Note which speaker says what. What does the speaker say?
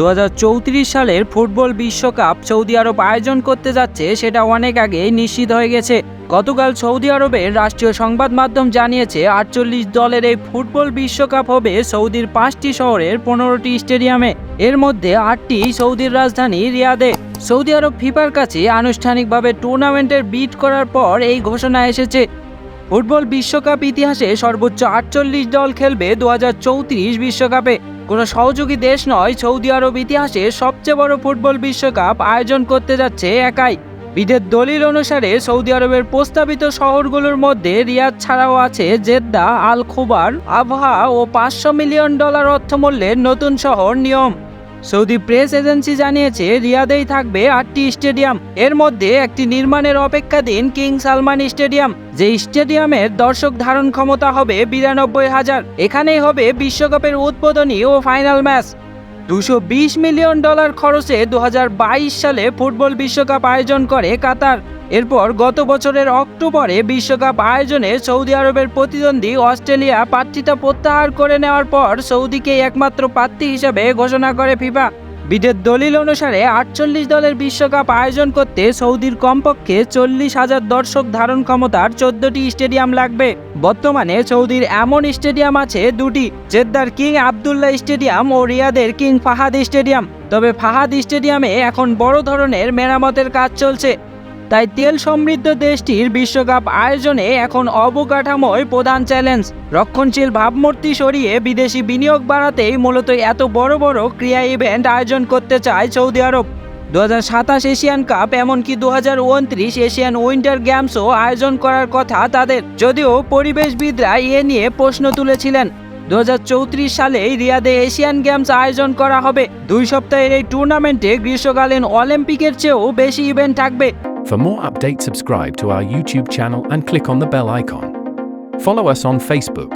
Speaker 1: দু হাজার চৌত্রিশ সালের ফুটবল বিশ্বকাপ সৌদি আরব আয়োজন করতে যাচ্ছে সেটা অনেক আগে নিশ্চিত হয়ে গেছে। গতকাল সৌদি আরবের রাষ্ট্রীয় সংবাদ মাধ্যম জানিয়েছে, আটচল্লিশ দলের এই ফুটবল বিশ্বকাপ হবে সৌদির পাঁচটি শহরের পনেরোটি স্টেডিয়ামে। এর মধ্যে আটটি সৌদির রাজধানী রিয়াদে। সৌদি আরব ফিফার কাছে আনুষ্ঠানিকভাবে টুর্নামেন্টের বিট করার পর এই ঘোষণা এসেছে। ফুটবল বিশ্বকাপ ইতিহাসে সর্বোচ্চ আটচল্লিশ দল খেলবে দু বিশ্বকাপে। কোনো সহযোগী দেশ নয়, সৌদি আরব ইতিহাসে সবচেয়ে বড় ফুটবল বিশ্বকাপ আয়োজন করতে যাচ্ছে একাই। বিদের দলিল অনুসারে সৌদি আরবের প্রস্তাবিত শহরগুলোর মধ্যে রিয়াদ ছাড়াও আছে জেদ্দা, আল খুবার, আবহা ও পাঁচশো মিলিয়ন ডলার অর্থমূল্যের নতুন শহর নিয়ম। সৌদি প্রেস এজেন্সি জানিয়েছে, রিয়াদেই থাকবে আটটি স্টেডিয়াম। এর মধ্যে একটি নির্মাণের অপেক্ষাধীন কিং সালমান স্টেডিয়াম, যে স্টেডিয়ামের দর্শক ধারণ ক্ষমতা হবে বিরানব্বই হাজার। এখানেই হবে বিশ্বকাপের উদ্বোধনী ও ফাইনাল ম্যাচ। দুশো মিলিয়ন ডলার খরচে দু হাজার বাইশ সালে ফুটবল বিশ্বকাপ আয়োজন করে কাতার। এরপর গত বছরের অক্টোবরে বিশ্বকাপ আয়োজনে সৌদি আরবের প্রতিদ্বন্দ্বী অস্ট্রেলিয়া প্রার্থিতা প্রত্যাহার করে নেওয়ার পর সৌদিকে একমাত্র প্রার্থী হিসেবে ঘোষণা করে ফিফা। বিদের দলিল অনুসারে আটচল্লিশ দলের বিশ্বকাপ আয়োজন করতে সৌদির কমপক্ষে চল্লিশ হাজার দর্শক ধারণ ক্ষমতার চোদ্দটি স্টেডিয়াম লাগবে। বর্তমানে সৌদির এমন স্টেডিয়াম আছে দুটি, জেদ্দার কিং আবদুল্লাহ স্টেডিয়াম ও রিয়াদের কিং ফাহাদ স্টেডিয়াম। তবে ফাহাদ স্টেডিয়ামে এখন বড় ধরনের মেরামতের কাজ চলছে। তাই তেল সমৃদ্ধ দেশটির বিশ্বকাপ আয়োজনে এখন অবকাঠামোয় প্রধান চ্যালেঞ্জ। রক্ষণশীল ভাবমূর্তি সরিয়ে বিদেশি বিনিয়োগ বাড়াতেই মূলত এত বড় বড় ক্রিয়া ইভেন্ট আয়োজন করতে চায় সৌদি আরব। দু হাজার সাতাশ এশিয়ান কাপ এমনকি দু হাজার উনত্রিশ এশিয়ান উইন্টার গেমসও আয়োজন করার কথা তাদের। যদিও পরিবেশবিদরা এ নিয়ে প্রশ্ন তুলেছিলেন। দু সালেই রিয়াদে এশিয়ান গেমস আয়োজন করা হবে। দুই সপ্তাহের এই টুর্নামেন্টে গ্রীষ্মকালীন অলিম্পিকের চেয়েও বেশি ইভেন্ট থাকবে।
Speaker 2: For more updates, subscribe to our YouTube channel and click on the bell icon. Follow us on Facebook,